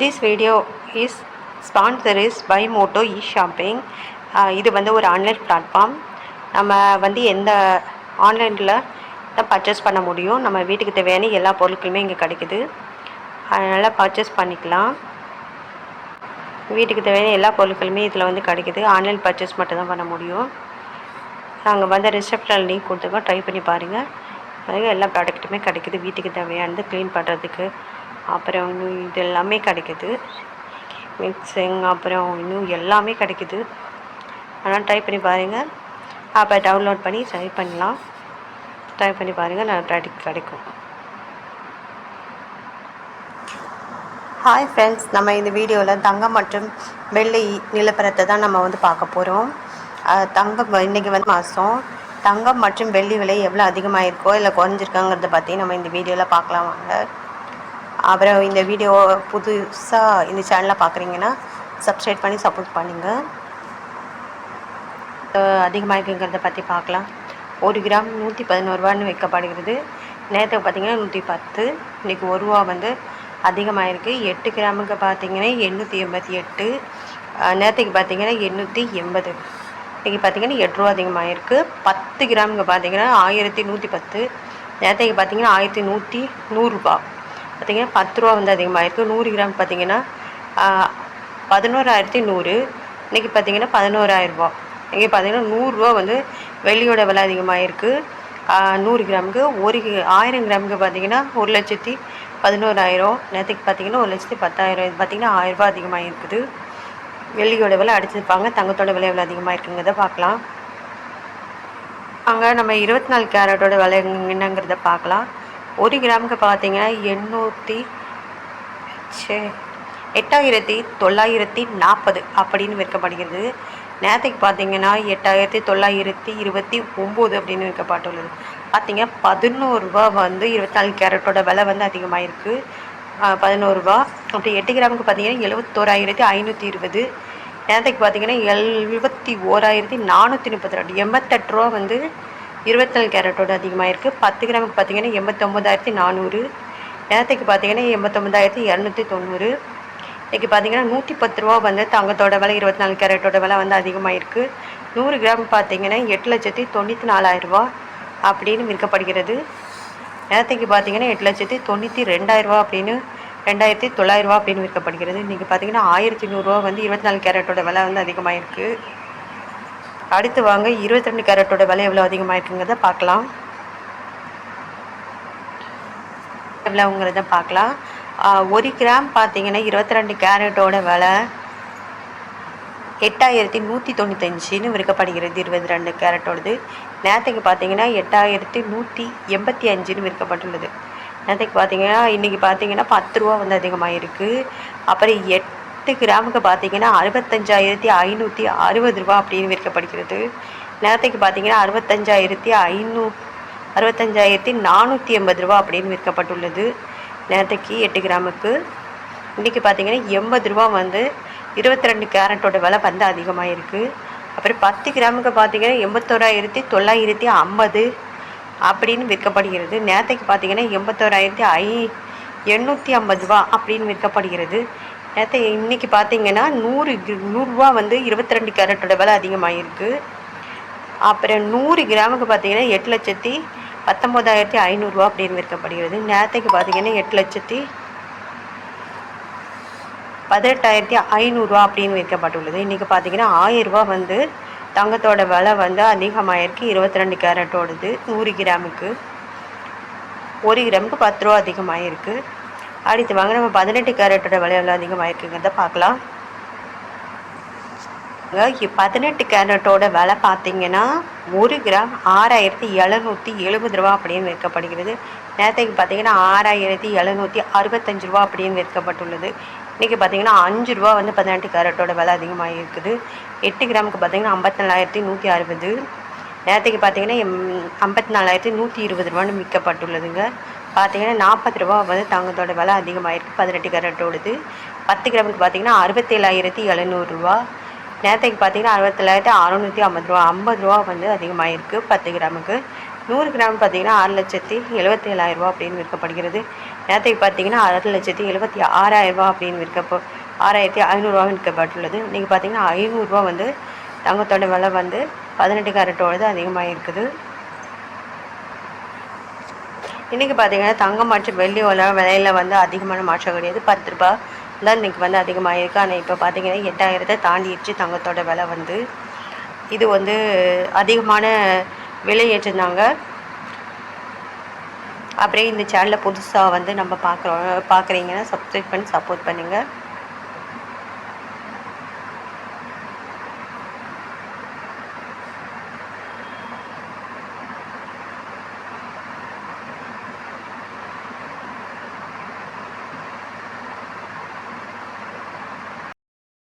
This video is sponsor is by Moto e-shopping. இது வந்து ஒரு ஆன்லைன் பிளாட்ஃபார்ம் நம்ம வந்து எந்த ஆன்லைனில் தான் பர்ச்சேஸ் பண்ண முடியும். நம்ம வீட்டுக்கு தேவையான எல்லா பொருட்களுமே இங்கே கிடைக்குது. அதனால் பர்ச்சேஸ் பண்ணிக்கலாம். வீட்டுக்கு தேவையான எல்லா பொருட்களுமே இதில் வந்து கிடைக்குது. ஆன்லைன் பர்ச்சேஸ் மட்டும்தான் பண்ண முடியும். நாங்கள் வந்து ரிசப்ஷனில் லிங்க் கொடுத்துருக்கோம். ட்ரை பண்ணி பாருங்கள் எல்லா ப்ராடக்ட்டுமே கிடைக்குது. வீட்டுக்கு தேவையானது க்ளீன் பண்ணுறதுக்கு அப்புறம் இன்னும் இது எல்லாமே கிடைக்குது. மிக்சிங் அப்புறம் இன்னும் எல்லாமே கிடைக்குது. ஆனால் ட்ரை பண்ணி பாருங்கள் அப்போ டவுன்லோட் பண்ணி ட்ரை பண்ணலாம். ட்ரை பண்ணி பாருங்கள் நல்ல ப்ராடக்ட் கிடைக்கும். ஹாய் ஃப்ரெண்ட்ஸ் நம்ம இந்த வீடியோவில் தங்கம் மற்றும் வெள்ளி நிலப்பரத்தை தான் நம்ம வந்து பார்க்க போகிறோம் தங்கம் இன்றைக்கி வந்து மாதம் தங்கம் மற்றும் வெள்ளி விலை எவ்வளோ அதிகமாக இருக்கோ இல்லை குறைஞ்சிருக்காங்கிறத பற்றி நம்ம இந்த வீடியோவில் பார்க்கலாம் வாங்க. அப்புறம் இந்த வீடியோ புதுசாக இந்த சேனலை பார்க்குறீங்கன்னா சப்ஸ்கிரைப் பண்ணி சப்போர்ட் பண்ணுங்கள் அதிகமாக இருக்குங்கிறத பற்றி பார்க்கலாம் ஒரு கிராம் நூற்றி பதினோருவான்னு விற்கப்படுகிறது. நேற்றுக்கு பார்த்தீங்கன்னா நூற்றி பத்து. இன்றைக்கி ஒரு ரூபா வந்து அதிகமாக இருக்குது எட்டு கிராமுக்கு பார்த்தீங்கன்னா எண்ணூற்றி எண்பத்தி எட்டு. நேற்றுக்கு பார்த்தீங்கன்னா எண்ணூற்றி எண்பது. இன்றைக்கி பார்த்தீங்கன்னா எட்டு ரூபா அதிகமாக இருக்குது பத்து கிராமுக்கு பார்த்தீங்கன்னா ஆயிரத்தி நூற்றி பத்து. நேற்றுக்கு பார்த்தீங்கன்னா ஆயிரத்தி நூற்றி நூறுரூபா பார்த்திங்கன்னா பத்து ரூபா வந்து அதிகமாக இருக்குது நூறு கிராம் பார்த்திங்கன்னா பதினோராயிரத்தி நூறு. இன்றைக்கி பார்த்தீங்கன்னா பதினோராயிரரூபா இங்கே பார்த்தீங்கன்னா நூறுரூவா வந்து வெள்ளியோட விலை அதிகமாக இருக்குது நூறு கிராமுக்கு ஒரு கி- ஆயிரம் கிராமுக்கு பார்த்தீங்கன்னா ஒரு லட்சத்தி பதினோராயிரம். நேற்றுக்கு பார்த்தீங்கன்னா ஒரு லட்சத்தி பத்தாயிரம். இது பார்த்தீங்கன்னா ஆயிரரூபா அதிகமாக இருக்குது வெள்ளியோட விலை அடிச்சிருப்பாங்க. தங்கத்தோட விலை எவ்வளோ அதிகமாக இருக்குங்கிறத பார்க்கலாம். அங்கே நம்ம இருபத்தி நாலு கேரட்டோட விலை என்னங்கிறத பார்க்கலாம். ஒரு கிராமுக்கு பார்த்தீங்கன்னா எண்ணூற்றி சே எட்டாயிரத்தி தொள்ளாயிரத்தி நாற்பது அப்படின்னு விற்கப்படுகிறது. நேற்றுக்கு பார்த்தீங்கன்னா எட்டாயிரத்தி தொள்ளாயிரத்தி இருபத்தி ஒம்பது அப்படின்னு விற்கப்பட்டுள்ளது. பார்த்தீங்க பதினோருபா வந்து இருபத்தி நாலு கேரட்டோட விலை வந்து அதிகமாக இருக்குது பதினோருபா அப்படி எட்டு கிராமுக்கு பார்த்தீங்கன்னா எழுபத்தோராயிரத்தி ஐநூற்றி இருபது. நேரத்துக்கு பார்த்தீங்கன்னா எழுபத்தி ஓராயிரத்தி நானூற்றி முப்பத்தி ரெண்டு. எண்பத்தெட்டு ரூபா வந்து இருபத்தி நாலு கேரட்டோட அதிகமாக இருக்குது பத்து கிராமுக்கு பார்த்திங்கன்னா எண்பத்தொம்போதாயிரத்தி நானூறு. நேரத்துக்கு பார்த்தீங்கன்னா எண்பத்தொம்பதாயிரத்தி இரநூத்தி தொண்ணூறு. இன்றைக்கி பார்த்தீங்கன்னா நூற்றி பத்து ரூபா வந்து தங்கத்தோட விலை இருபத்தி நாலு கேரட்டோட விலை வந்து அதிகமாக இருக்குது நூறு கிராம் பார்த்தீங்கன்னா எட்டு லட்சத்தி தொண்ணூற்றி நாலாயிரரூபா அப்படின்னு விற்கப்படுகிறது. நேரத்துக்கு பார்த்தீங்கன்னா எட்டு லட்சத்தி தொண்ணூற்றி ரெண்டாயிரரூபா அப்படின்னு ரெண்டாயிரத்தி தொள்ளாயிரரூபா அப்படின்னு விற்கப்படுகிறது. இன்றைக்கி பார்த்தீங்கன்னா ஆயிரத்தி நூறுரூவா வந்து இருபத்தி நாலு கேரட்டோட விலை வந்து அதிகமாக இருக்குது அடுத்து வாங்க இருபத்தி ரெண்டு கேரட்டோட விலை எவ்வளோ அதிகமாக இருக்குங்கிறத பார்க்கலாம். எவ்வளோங்கிறத பார்க்கலாம். ஒரு கிராம் பார்த்தீங்கன்னா இருபத்தி ரெண்டு கேரட்டோட விலை எட்டாயிரத்தி நூற்றி தொண்ணூத்தஞ்சுன்னு விற்கப்படுகிறது இருபத்தி ரெண்டு கேரட்டோடது. நேற்றுக்கு பார்த்தீங்கன்னா எட்டாயிரத்தி நூற்றி எண்பத்தி அஞ்சுன்னு விற்கப்பட்டுள்ளது. நேற்றுக்கு பார்த்தீங்கன்னா இன்றைக்கி பார்த்தீங்கன்னா பத்து ரூபா வந்து அதிகமாக இருக்குது அப்புறம் பத்து கிராமுக்கு பார்த்தீங்கன்னா அறுபத்தஞ்சாயிரத்தி ஐநூற்றி அறுபது ரூபா அப்படின்னு விற்கப்படுகிறது. நேரத்துக்கு பார்த்தீங்கன்னா அறுபத்தஞ்சாயிரத்தி ஐநூ அறுபத்தஞ்சாயிரத்தி நானூற்றி எண்பது ரூபா அப்படின்னு விற்கப்பட்டுள்ளது. நேரத்துக்கு எட்டு கிராமுக்கு. இன்றைக்கி பார்த்தீங்கன்னா எண்பது ரூபா வந்து இருபத்தி ரெண்டு கேரட்டோட விலை வந்து அதிகமாக இருக்குது அப்புறம் பத்து கிராமுக்கு பார்த்தீங்கன்னா எண்பத்தோராயிரத்தி தொள்ளாயிரத்தி ஐம்பது அப்படின்னு விற்கப்படுகிறது. நேரத்துக்கு பார்த்தீங்கன்னா எண்பத்தோராயிரத்தி ஐ எண்ணூற்றி ஐம்பது ரூபா அப்படின்னு விற்கப்படுகிறது. நேற்று இன்றைக்கி பார்த்தீங்கன்னா நூறு நூறுரூவா வந்து இருபத்தி ரெண்டு கேரட்டோட விலை அதிகமாகிருக்கு அப்புறம் நூறு கிராமுக்கு பார்த்தீங்கன்னா எட்டு லட்சத்தி பத்தொம்போதாயிரத்தி ஐநூறுரூவா அப்படின்னு விற்கப்படுகிறது நேற்றுக்கு பார்த்தீங்கன்னா எட்டு லட்சத்தி பதினெட்டாயிரத்தி ஐநூறுரூவா அப்படின்னு விற்கப்பட்டுள்ளது இன்றைக்கி பார்த்தீங்கன்னா ஆயிரரூபா வந்து தங்கத்தோட விலை வந்து அதிகமாகிருக்கு இருபத்தி ரெண்டு கேரட்டோடது நூறு கிராமுக்கு ஒரு கிராமுக்கு பத்து ரூபா அதிகமாகிருக்கு அடுத்து வாங்க. நம்ம பதினெட்டு கேரட்டோட விலை எவ்வளோ அதிகமாக இருக்குங்கிறத பார்க்கலாம். பதினெட்டு கேரட்டோட விலை பார்த்தீங்கன்னா ஒரு கிராம் ஆறாயிரத்தி எழுநூற்றி எழுபது ரூபா அப்படின்னு விற்கப்படுகிறது. நேரத்துக்கு பார்த்தீங்கன்னா ஆறாயிரத்தி எழுநூற்றி அறுபத்தஞ்சு ரூபா அப்படின்னு விற்கப்பட்டுள்ளது. இன்றைக்கி பார்த்தீங்கன்னா அஞ்சு ரூபா வந்து பதினெட்டு கேரட்டோட விலை அதிகமாக இருக்குது. எட்டு கிராமுக்கு பார்த்தீங்கன்னா ஐம்பத்தி நாலாயிரத்தி நூற்றி அறுபது. நேரத்துக்கு பார்த்தீங்கன்னா எம் ஐம்பத்தி நாலாயிரத்தி நூற்றி இருபது ரூபான்னு விற்கப்பட்டுள்ளதுங்க. பார்த்தீங்கன்னா நாற்பது ரூபா வந்து தங்கத்தோட விலை அதிகமாக இருக்குது பதினெட்டு கேரட்டோடது பத்து கிராமுக்கு பார்த்தீங்கன்னா அறுபத்தேழாயிரத்தி எழுநூறுரூவா நேரத்துக்கு பார்த்தீங்கன்னா அறுபத்தேழாயிரத்தி அறநூற்றி ஐம்பது ரூபா. ஐம்பது ரூபா வந்து அதிகமாக இருக்குது பத்து கிராமுக்கு. நூறு கிராம் பார்த்தீங்கன்னா ஆறு லட்சத்தி எழுபத்தி ரூபா அப்படின்னு விற்கப்படுகிறது. நேரத்துக்கு பார்த்தீங்கன்னா ஆறு லட்சத்தி எழுபத்தி ஆறாயிரரூபா அப்படின்னு விற்கப்போ ஆறாயிரத்தி ஐநூறுரூவா விற்கப்பட்டுள்ளது. நீங்கள் பார்த்தீங்கன்னா ஐநூறுரூவா வந்து தங்கத்தோட விலை வந்து பதினெட்டு கேரட்டோடது அதிகமாக இருக்குது இன்றைக்கி பார்த்தீங்கன்னா தங்கம் மற்றும் வெள்ளி உலக விலையில் வந்து அதிகமான மாற்றம் கிடையாது. பத்து ரூபா தான் இன்றைக்கி வந்து அதிகமாக இருக்குது ஆனால் இப்போ பார்த்தீங்கன்னா எட்டாயிரத்தை தாண்டிடுச்சு தங்கத்தோட விலை வந்து. இது வந்து அதிகமான விலை ஏற்றிருந்தாங்க. அப்படியே இந்த சேனலை புதுசாக வந்து நம்ம பார்க்குறோம் பார்க்குறீங்கன்னா சப்ஸ்கிரைப் பண்ணி சப்போர்ட் பண்ணுங்கள்